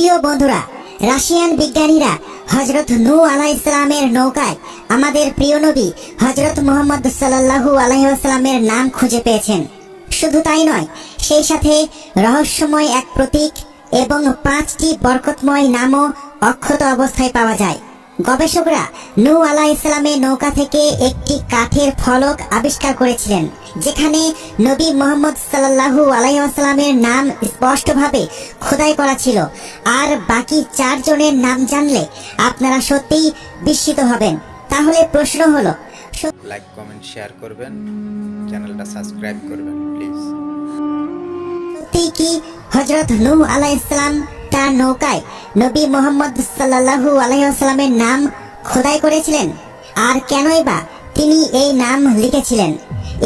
প্রিয় বন্ধুরা, রাশিয়ান বিজ্ঞানীরা হজরত নু আলাহ ইসলামের নৌকায় আমাদের প্রিয় নবী হজরত মোহাম্মদ সাল্লাহু আলাইসাল্লামের নাম খুঁজে পেয়েছেন। শুধু তাই নয়, সেই সাথে রহস্যময় এক প্রতীক এবং পাঁচটি বরকতময় নামও অক্ষত অবস্থায় পাওয়া যায়। গবেষকরা নূ আলাহ ইসলামের নৌকা থেকে একটি কাঠের ফলক আবিষ্কার করেছিলেন যেখানে নবী মোহাম্মদ সাল্লাহু আলাইসাল্লামের নাম স্পষ্টভাবে খোদাই করা ছিল। আর বাকি চারজনের নাম জানলে আপনারা সত্যিই বিস্মিত হবেন। তাহলে প্রশ্ন হলো সত্যি লাইক কমেন্ট শেয়ার করবেন চ্যানেলটা সাবস্ক্রাইব করবেন প্লিজ কি হজরত নূহ আলাহ ইসলাম তার নৌকায় নবী মোহাম্মদ সাল্লাহু আলাইসাল্লামের নাম খোদাই করেছিলেন। আর কেনই বা তিনি এই নাম লিখেছিলেন?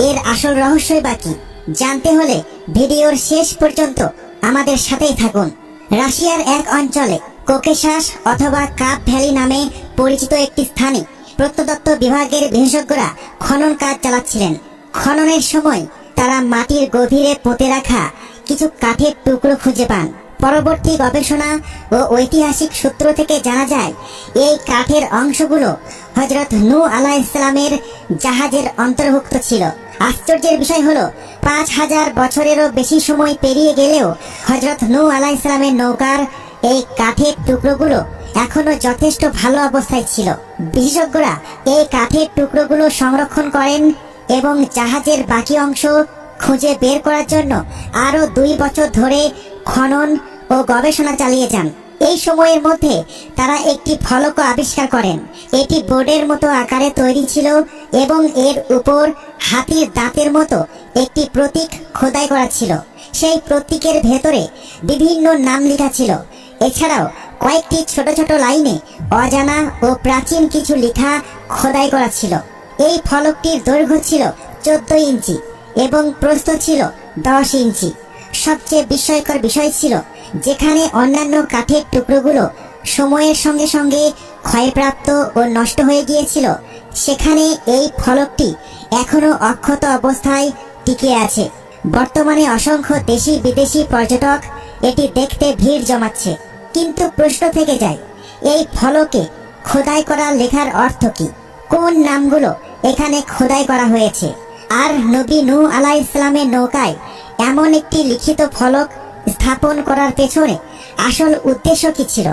এর আসল রহস্যই বা কি? জানতে হলে ভিডিওর শেষ পর্যন্ত আমাদের সাথেই থাকুন। রাশিয়ার এক অঞ্চলে কোকেশাস অথবা কাপ ভ্যালি নামে পরিচিত একটি স্থানে প্রত্নতত্ত্ব বিভাগের বিশেষজ্ঞরা খনন কাজ চালাচ্ছিলেন। খননের সময় তারা মাটির গভীরে পুঁতে রাখা কিছু কাঠের টুকরো খুঁজে পান। পরবর্তী গবেষণা ও ঐতিহাসিক সূত্র থেকে জানা যায়, এই কাঠের অংশগুলো হজরত নু আলাহ ইসলামের জাহাজের অন্তর্ভুক্ত ছিল। আশ্চর্যের বিষয় হলো, পাঁচ হাজার বছরেরও বেশি সময় পেরিয়ে গেলেও হজরত নু আলাহ ইসলামের নৌকার এই কাঠের টুকরোগুলো এখনও যথেষ্ট ভালো অবস্থায় ছিল। বিশেষজ্ঞরা এই কাঠের টুকরোগুলো সংরক্ষণ করেন এবং জাহাজের বাকি অংশ খুঁজে বের করার জন্য আরও দুই বছর ধরে খনন ও গবেষণা চালিয়ে যান। এই সময়ের মধ্যে তারা একটি ফলক আবিষ্কার করেন। এটি বোর্ডের মতো আকারে তৈরি ছিল এবং এর উপর হাতির দাঁতের মতো একটি প্রতীক খোদাই করা ছিল। সেই প্রতীকের ভেতরে বিভিন্ন নাম লেখা ছিল। এছাড়াও কয়েকটি ছোট ছোট লাইনে অজানা ও প্রাচীন কিছু লেখা খোদাই করা ছিল। এই ফলকটির দৈর্ঘ্য ছিল চোদ্দ ইঞ্চি এবং প্রস্থ ছিল দশ ইঞ্চি। সবচেয়ে বিস্ময়কর বিষয় ছিল যেখানে অন্যান্য কাঠের টুকরোগুলো সময়ের সঙ্গে সঙ্গে ক্ষয়প্রাপ্ত ও নষ্ট হয়ে গিয়েছিল। সেখানে এই ফলকটি এখনও অক্ষত অবস্থায় টিকে আছে। বর্তমানে অসংখ্য দেশি বিদেশি পর্যটক এটি দেখতে ভিড় জমাচ্ছে। কিন্তু প্রশ্ন থেকে যায়, এই ফলকে খোদাই করা লেখার অর্থ কি? কোন নামগুলো এখানে খোদাই করা হয়েছে? আর নবী নূ আলাহ ইসলামের নৌকায় এমন একটি লিখিত ফলক স্থাপন করার পেছনে আসল উদ্দেশ্য কি ছিল?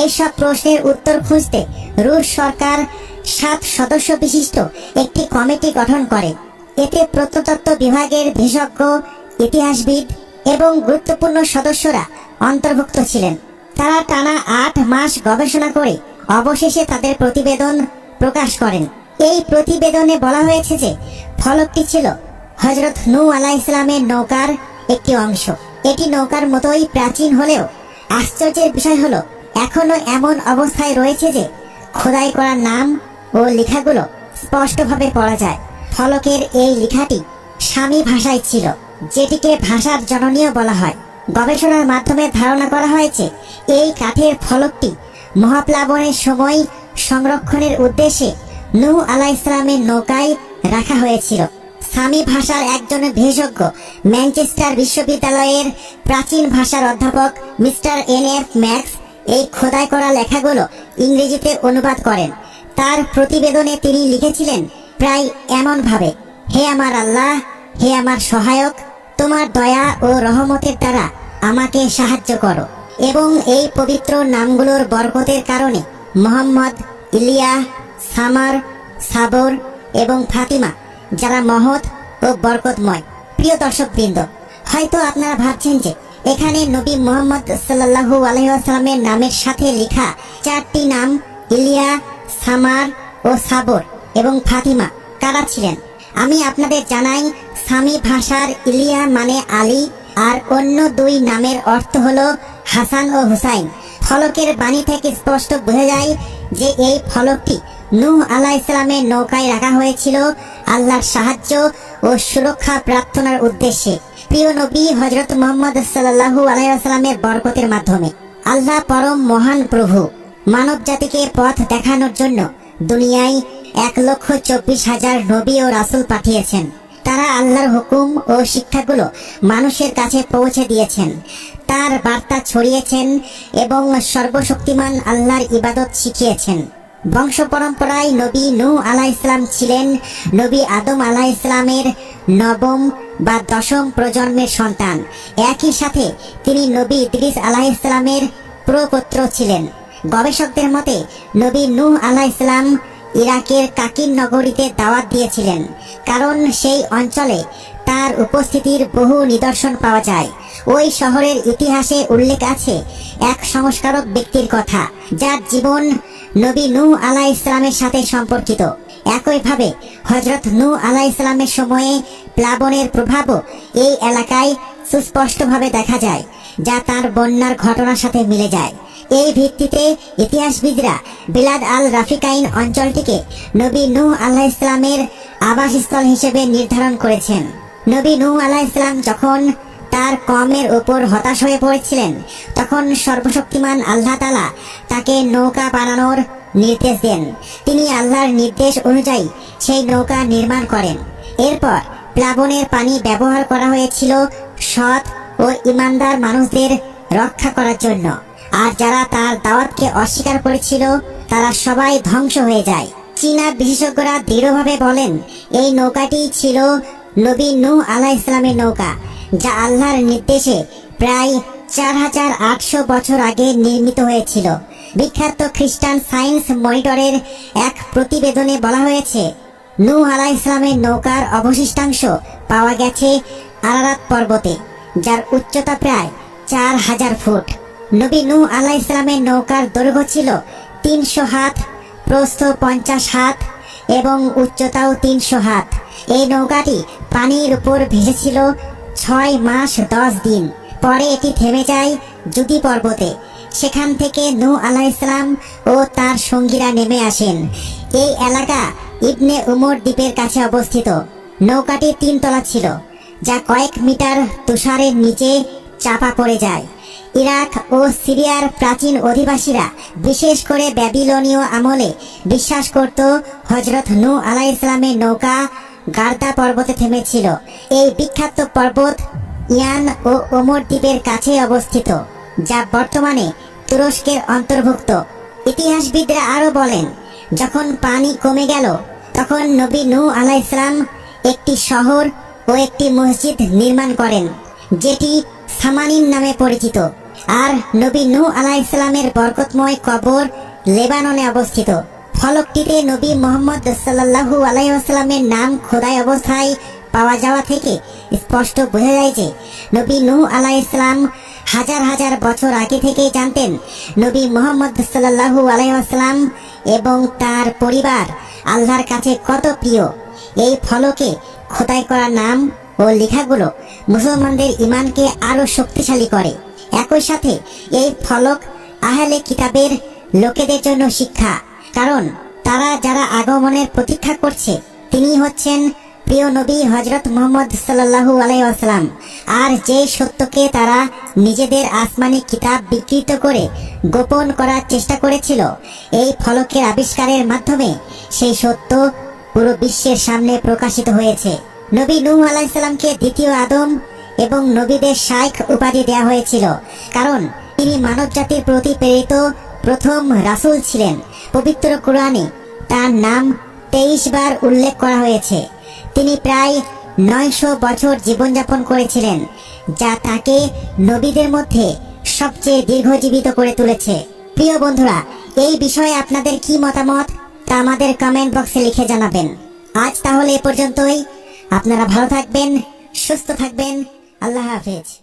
এইসব প্রশ্নের উত্তর খুঁজতে রুশ সরকার সাত সদস্য বিশিষ্ট একটি কমিটি গঠন করে। এতে প্রত্নতত্ত্ব বিভাগের বিশেষজ্ঞ, ইতিহাসবিদ এবং গুরুত্বপূর্ণ সদস্যরা অন্তর্ভুক্ত ছিলেন। তারা টানা আট মাস গবেষণা করে অবশেষে তাদের প্রতিবেদন প্রকাশ করেন। এই প্রতিবেদনে বলা হয়েছে যে, ফলকটি ছিল হজরত নু আলাহ ইসলামের নৌকার একটি অংশ। এটি নৌকার মতোই প্রাচীন হলেও আশ্চর্যের বিষয় হলো, এখনও এমন অবস্থায় রয়েছে যে খোদাই করা নাম ও লেখাগুলো স্পষ্টভাবে পড়া যায়। ফলকের এই লেখাটি স্বামী ভাষায় ছিল, যেটিকে ভাষার জননীয় বলা হয়। গবেষণার মাধ্যমে ধারণা করা হয়েছে, এই কাঠের ফলকটি মহাপ্লাবনের সময় সংরক্ষণের উদ্দেশ্যে নূহ আলাহ ইসলামের নৌকায় রাখা হয়েছিল। সামি ভাষার একজন বিশেষজ্ঞ, ম্যানচেস্টার বিশ্ববিদ্যালয়ের প্রাচীন ভাষার অধ্যাপক মিস্টার এন এফ ম্যাক্স এই খোদাই করা লেখাগুলো ইংরেজিতে অনুবাদ করেন। তার প্রতিবেদনে তিনি লিখেছিলেন, প্রায় এমনভাবে, হে আমার আল্লাহ, হে আমার সহায়ক, তোমার দয়া ও রহমতের দ্বারা আমাকে সাহায্য করো। এবং এই পবিত্র নামগুলোর বরকতের কারণে মোহাম্মদ ইলিয়া সামার, সাবর এবং ফাতিমা যারা মহৎ ও বরকতময়। প্রিয় দর্শকবৃন্দ, হয়তো আপনারা ভাবছেন যে এখানে নবী মোহাম্মদ সাল্লাহু আলহামের নামের সাথে লেখা চারটি নাম ইলিয়া, সামার ও সাবর এবং ফাতিমা কারা ছিলেন? আমি আপনাদের জানাই সামি ভাষার ইলিয়া মানে আলী আর অন্য দুই নামের অর্থ হলো হাসান ও হুসাইন। ফলকের বাণী থেকে স্পষ্ট বোঝা যায় যে এই ফলকটি নূহ আলাহ ইসলামের নৌকায় রাখা হয়েছিল আল্লাহর সাহায্য ও সুরক্ষা প্রার্থনার উদ্দেশ্যে প্রিয় নবী হজরত মোহাম্মদ সাল্লাহু আলাইসাল্লামের বরকতের মাধ্যমে আল্লাহ পরম মহান প্রভু মানব জাতিকে পথ দেখানোর জন্য দুনিয়ায় এক লক্ষ চব্বিশ হাজার নবী ও রাসুল পাঠিয়েছেন। তারা আল্লাহর হুকুম ও শিক্ষাগুলো মানুষের কাছে পৌঁছে দিয়েছেন। তার বার্তা ছড়িয়েছেন এবং সর্বশক্তিমান আল্লাহর ইবাদত শিখিয়েছেন। বংশ পরম্পরায় নবী নু আলাহ ইসলাম ছিলেন নবী আদম আলাহ ইসলামের নবম বা দশম প্রজন্মের সন্তান। একই সাথে তিনি নবী ইদ্রিস আলাহ ইসলামের প্রপত্র ছিলেন। গবেষকদের মতে নবী নু আলাহ ইসলাম ইরাকের কাকির নগরীতে দাওয়াত দিয়েছিলেন, কারণ সেই অঞ্চলে তার উপস্থিতির বহু নিদর্শন পাওয়া যায়। ওই শহরের ইতিহাসে উল্লেখ আছে এক সংস্কারক ব্যক্তির কথা, যার জীবন নবী নূ আলাহ ইসলামের সাথে সম্পর্কিত। একইভাবে হজরত নু আলাহ ইসলামের সময়ে প্লাবনের প্রভাবও এই এলাকায় সুস্পষ্টভাবে দেখা যায়, যা তার বন্যার ঘটনার সাথে মিলে যায়। এই ভিত্তিতে ইতিহাসবিদরা বিলাদ আল রাফিকাইন অঞ্চলটিকে নবী নূ আল্লাহ ইসলামের আবাসস্থল হিসেবে নির্ধারণ করেছেন। নবী নূ আলাহ ইসলাম যখন তার কমের ওপর হতাশ হয়ে পড়েছিলেন। তখন সর্বশক্তিমান আল্লাহ তালা তাকে নৌকা বানানোর নির্দেশ দেন। তিনি আল্লাহর নির্দেশ অনুযায়ী সেই নৌকা নির্মাণ করেন। এরপর প্লাবনের পানি ব্যবহার করা হয়েছিল সৎ ও ইমানদার মানুষদের রক্ষা করার জন্য। আর যারা তার দাওয়াতকে অস্বীকার করেছিল, তারা সবাই ধ্বংস হয়ে যায়। চীনা বিশেষজ্ঞরা দৃঢ়ভাবে বলেন, এই নৌকাটি ছিল নবী নূ আলাহ ইসলামের নৌকা। যা আল্লাহর নির্দেশে প্রায় চার হাজার আটশো বছর আগে নির্মিত হয়েছিল। বিখ্যাত খ্রিস্টান সায়েন্স মনিটরের এক প্রতিবেদনে বলা হয়েছে নূ আলাহ ইসলামের নৌকার অবশিষ্টাংশ পাওয়া গেছে আরারাত পর্বতে, যার উচ্চতা প্রায় চার হাজার ফুট। নবী নূ আলাহ ইসলামের নৌকার দৈর্ঘ্য ছিল তিনশো হাত, প্রস্থ পঞ্চাশ হাত এবং উচ্চতাও তিনশো হাত। এই নৌকাটি পানির উপর ভেসেছিল ছয় মাস দশ দিন। পরে এটি থেমে যায় জুদি পর্বতে। সেখান থেকে নূ আলাহ ইসলাম ও তার সঙ্গীরা নেমে আসেন। এই এলাকা ইবনে উমর দ্বীপের কাছে অবস্থিত। নৌকাটি তিনতলা ছিল, যা কয়েক মিটার তুষারের নিচে চাপা পড়ে যায়। ইরাক ও সিরিয়ার প্রাচীন অধিবাসীরা, বিশেষ করে ব্যাবিলনীয় আমলে বিশ্বাস করত হজরত নু আলাহ ইসলামের নৌকা গার্দা পর্বতে থেমেছিল। এই বিখ্যাত পর্বত ইয়ান ও ওমর দ্বীপের কাছে অবস্থিত, যা বর্তমানে তুরস্কের অন্তর্ভুক্ত। ইতিহাসবিদরা আরও বলেন, যখন পানি কমে গেল, তখন নবী নূ আলাহ ইসলাম একটি শহর ও একটি মসজিদ নির্মাণ করেন, যেটি সামানিন নামে পরিচিত। আর নবী নূ আলাহ ইসলামের বরকতময় কবর লেবাননে অবস্থিত। ফলকটিতে নবী মোহাম্মদ সাল্লাহু আলাইসাল্লামের নাম খোদাই অবস্থায় পাওয়া যাওয়া থেকে স্পষ্ট বোঝা যায় যে নবী নূ আলাহ হাজার হাজার বছর আগে থেকেই জানতেন নবী মোহাম্মদ সাল্লাহু আলাইসাল্লাম এবং তার পরিবার আল্লাহর কাছে কত প্রিয়। এই ফলকে খোদাই করা নাম ও লেখাগুলো মুসলমানদের ইমানকে আরও শক্তিশালী করে। একই সাথে এই ফলক আহলে কিতাবের লোকেদের জন্য শিক্ষা। কারণ তারা যারা আগমনের প্রতীক্ষা করছে, তিনি হচ্ছেন প্রিয় নবী হজরত মোহাম্মদ সাল্লাহু আলাইসাল্লাম আর যে সত্যকে তারা নিজেদের আসমানি কিতাব বিকৃত করে গোপন করার চেষ্টা করেছিল, এই ফলকের আবিষ্কারের মাধ্যমে সেই সত্য পুরো বিশ্বের সামনে প্রকাশিত হয়েছে। নবী নূহ আলাইসাল্লামকে দ্বিতীয় আদম এবং নবীদের শাইখ উপাধি দেওয়া হয়েছিল, কারণ তিনি মানব জাতির প্রতি প্রেরিত প্রথম রাসূল ছিলেন। পবিত্র কোরআনে তার নাম তেইশ বার উল্লেখ করা হয়েছে। তিনি প্রায় নয়শো বছর জীবনযাপন করেছিলেন, যা তাকে নবীদের মধ্যে সবচেয়ে দীর্ঘজীবিত করে তুলেছে। প্রিয় বন্ধুরা, এই বিষয়ে আপনাদের কি মতামত, তা আমাদের কমেন্ট বক্সে লিখে জানাবেন। আজ তাহলে এ পর্যন্তই। আপনারা ভালো থাকবেন, সুস্থ থাকবেন। আল্লাহ হাফেজ।